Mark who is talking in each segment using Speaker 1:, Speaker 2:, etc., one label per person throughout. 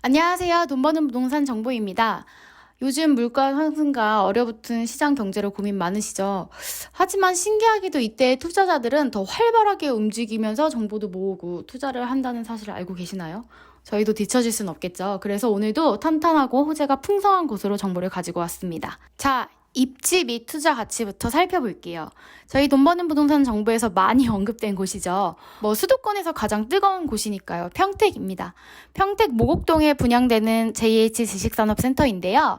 Speaker 1: 안녕하세요. 돈 버는 부동산 정보입니다. 요즘 물가 상승과 얼어붙은 시장 경제로 고민 많으시죠? 하지만 신기하게도 이때 투자자들은 더 활발하게 움직이면서 정보도 모으고 투자를 한다는 사실을 알고 계시나요? 저희도 뒤처질 순 없겠죠. 그래서 오늘도 탄탄하고 호재가 풍성한 곳으로 정보를 가지고 왔습니다. 자, 입지 및 투자 가치부터 살펴볼게요. 저희 돈 버는 부동산 정보에서 많이 언급된 곳이죠. 뭐 수도권에서 가장 뜨거운 곳이니까요. 평택입니다. 평택 모곡동에 분양되는 JH 지식산업센터인데요.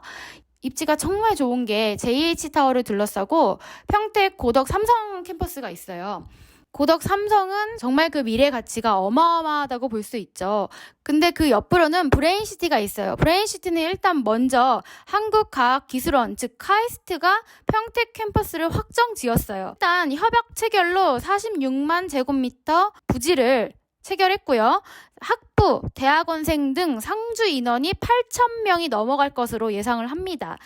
Speaker 1: 입지가 정말 좋은 게 JH타워를 둘러싸고 평택 고덕 삼성 캠퍼스가 있어요. 고덕 삼성은 정말 그 미래 가치가 어마어마하다고 볼 수 있죠. 근데 그 옆으로는 브레인시티가 있어요. 브레인시티는 일단 먼저 한국과학기술원, 즉 카이스트가 평택 캠퍼스를 확정 지었어요. 일단 협약 체결로 46만 제곱미터 부지를 체결했고요. 학부, 대학원생 등 상주 인원이 8,000명이 넘어갈 것으로 예상을 합니다.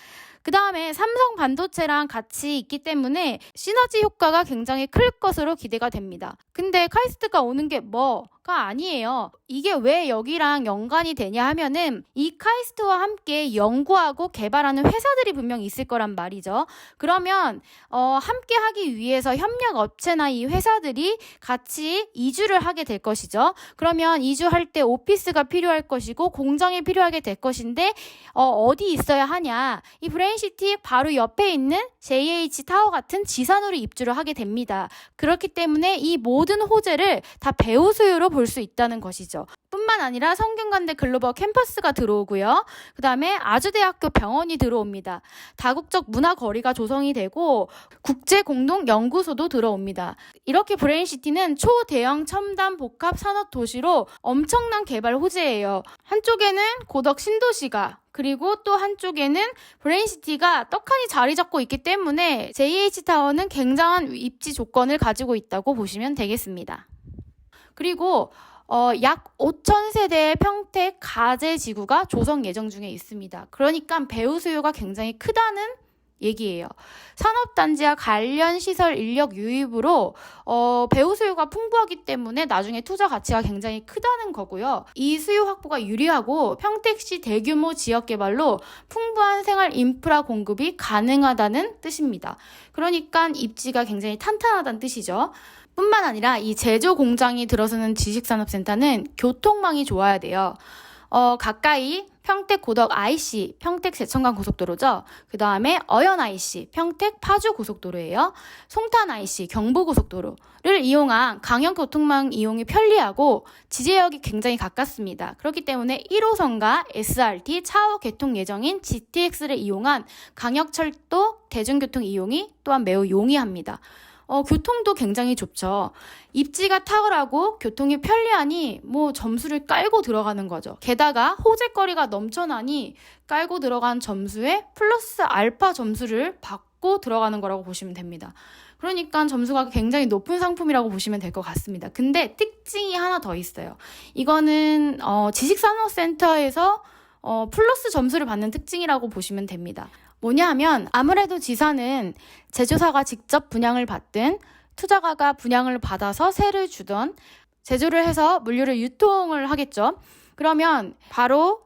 Speaker 1: 그 다음에 삼성 반도체랑 같이 있기 때문에 시너지 효과가 굉장히 클 것으로 기대가 됩니다. 근데 카이스트가 오는 게 뭐가 아니에요. 이게 왜 여기랑 연관이 되냐 하면은 이 카이스트와 함께 연구하고 개발하는 회사들이 분명 있을 거란 말이죠. 그러면 어, 함께 하기 위해서 협력 업체나 이 회사들이 같이 이주를 하게 될 것이죠. 그러면 이주할 때 오피스가 필요할 것이고 공장이 필요하게 될 것인데 어, 어디 있어야 하냐? 이 브레인시티 바로 옆에 있는 JH 타워 같은 지산으로 입주를 하게 됩니다. 그렇기 때문에 이 모든 호재를 다 배우 수요로 볼 수 있다는 것이죠. 뿐만 아니라 성균관대 글로벌 캠퍼스가 들어오고요. 그 다음에 아주대학교 병원이 들어옵니다. 다국적 문화 거리가 조성이 되고 국제 공동 연구소도 들어옵니다. 이렇게 브레인시티는 초대형 첨단 복합 산업 도시로 엄청난 개발 호재예요. 한쪽에는 고덕 신도시가 그리고 또 한쪽에는 브레인시티가 떡하니 자리 잡고 있기 때문에 JH타워는 굉장한 입지 조건을 가지고 있다고 보시면 되겠습니다. 그리고 어, 약 5천 세대의 평택 가재 지구가 조성 예정 중에 있습니다. 그러니까 배우 수요가 굉장히 크다는 얘기예요. 산업단지와 관련 시설 인력 유입으로 어, 배우 수요가 풍부하기 때문에 나중에 투자 가치가 굉장히 크다는 거고요. 이 수요 확보가 유리하고 평택시 대규모 지역 개발로 풍부한 생활 인프라 공급이 가능하다는 뜻입니다. 그러니까 입지가 굉장히 탄탄하다는 뜻이죠. 뿐만 아니라 이 제조 공장이 들어서는 지식산업센터는 교통망이 좋아야 돼요. 어, 가까이 평택 고덕 IC, 평택 제천간 고속도로죠. 그 다음에 어연 IC, 평택 파주 고속도로예요. 송탄 IC, 경부 고속도로를 이용한 강연 교통망 이용이 편리하고 지제역이 굉장히 가깝습니다. 그렇기 때문에 1호선과 SRT 차후 개통 예정인 GTX를 이용한 강역철도 대중교통 이용이 또한 매우 용이합니다. 어, 교통도 굉장히 좋죠. 입지가 탁월하고 교통이 편리하니 뭐 점수를 깔고 들어가는 거죠. 게다가 호재거리가 넘쳐나니 깔고 들어간 점수에 플러스 알파 점수를 받고 들어가는 거라고 보시면 됩니다. 그러니까 점수가 굉장히 높은 상품이라고 보시면 될 것 같습니다. 근데 특징이 하나 더 있어요. 이거는 어, 지식산업센터에서 어, 플러스 점수를 받는 특징이라고 보시면 됩니다. 뭐냐 하면 아무래도 지사는 제조사가 직접 분양을 받든 투자가가 분양을 받아서 세를 주던 제조를 해서 물류를 유통을 하겠죠. 그러면 바로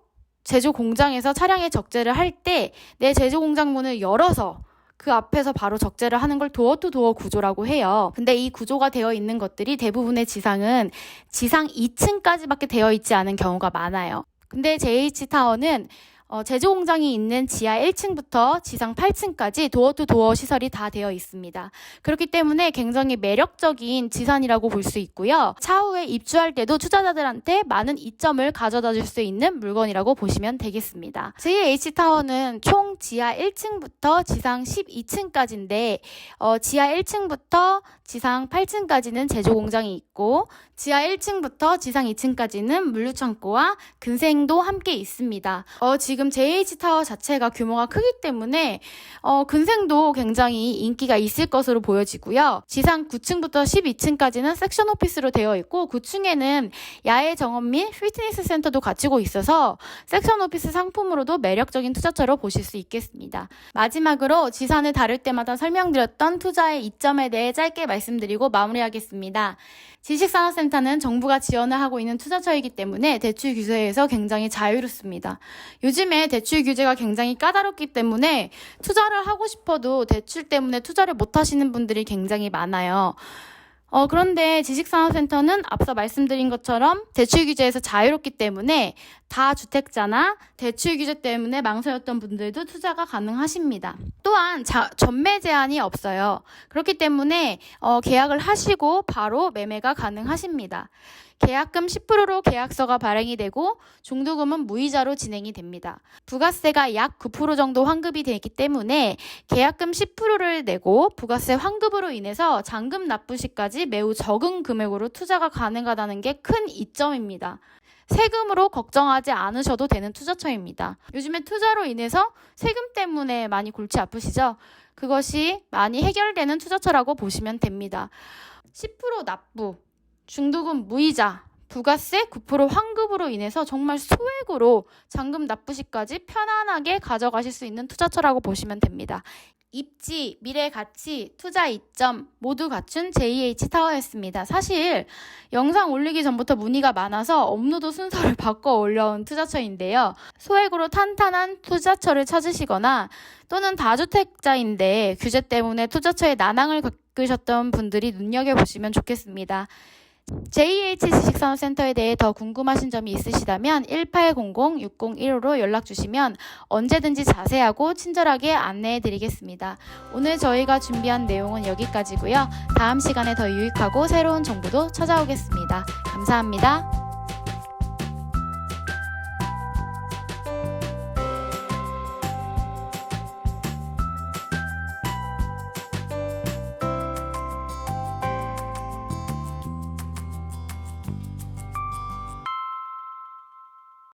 Speaker 1: 제조 공장에서 차량의 적재를 할 때 내 제조 공장 문을 열어서 그 앞에서 바로 적재를 하는 걸 도어 투 도어 구조라고 해요. 근데 이 구조가 되어 있는 것들이 대부분의 지상은 지상 2층까지밖에 되어 있지 않은 경우가 많아요. 근데 JH타워는 어, 제조 공장이 있는 지하 1층부터 지상 8층까지 도어 투 도어 시설이 다 되어 있습니다. 그렇기 때문에 굉장히 매력적인 지산이라고 볼 수 있고요. 차후에 입주할 때도 투자자들한테 많은 이점을 가져다 줄 수 있는 물건이라고 보시면 되겠습니다. JH타워는 총 지하 1층부터 지상 12층까지인데 어, 지하 1층부터 지상 8층까지는 제조 공장이 있고 지하 1층부터 지상 2층까지는 물류 창고와 근생도 함께 있습니다. 어, 지금 지금 JH타워 자체가 규모가 크기 때문에 어, 근생도 굉장히 인기가 있을 것으로 보여지고요. 지상 9층부터 12층까지는 섹션 오피스로 되어 있고 9층에는 야외 정원 및 피트니스 센터도 갖추고 있어서 섹션 오피스 상품으로도 매력적인 투자처로 보실 수 있겠습니다. 마지막으로 지산을 다룰 때마다 설명드렸던 투자의 이점에 대해 짧게 말씀드리고 마무리하겠습니다. 지식산업센터는 정부가 지원을 하고 있는 투자처이기 때문에 대출 규제에서 굉장히 자유롭습니다. 요즘 에 대출 규제가 굉장히 까다롭기 때문에 투자를 하고 싶어도 대출 때문에 투자를 못 하시는 분들이 굉장히 많아요. 어, 그런데 지식산업센터는 앞서 말씀드린 것처럼 대출 규제에서 자유롭기 때문에 다 주택자나 대출 규제 때문에 망설였던 분들도 투자가 가능하십니다. 또한 자, 전매 제한이 없어요. 그렇기 때문에 어, 계약을 하시고 바로 매매가 가능하십니다. 계약금 10%로 계약서가 발행이 되고 중도금은 무이자로 진행이 됩니다. 부가세가 약 9% 정도 환급이 되기 때문에 계약금 10%를 내고 부가세 환급으로 인해서 잔금 납부 시까지 매우 적은 금액으로 투자가 가능하다는 게 큰 이점입니다. 세금으로 걱정하지 않으셔도 되는 투자처입니다. 요즘에 투자로 인해서 세금 때문에 많이 골치 아프시죠? 그것이 많이 해결되는 투자처라고 보시면 됩니다. 10% 납부, 중도금 무이자, 부가세 9% 환급으로 인해서 정말 소액으로 잔금 납부 시까지 편안하게 가져가실 수 있는 투자처라고 보시면 됩니다. 입지, 미래 가치, 투자 이점 모두 갖춘 JH 타워였습니다. 사실 영상 올리기 전부터 문의가 많아서 업로드 순서를 바꿔 올려온 투자처인데요. 소액으로 탄탄한 투자처를 찾으시거나 또는 다주택자인데 규제 때문에 투자처에 난항을 겪으셨던 분들이 눈여겨보시면 좋겠습니다. JH 지식산업센터에 대해 더 궁금하신 점이 있으시다면 1800-601호로 연락 주시면 언제든지 자세하고 친절하게 안내해 드리겠습니다. 오늘 저희가 준비한 내용은 여기까지고요. 다음 시간에 더 유익하고 새로운 정보도 찾아오겠습니다. 감사합니다.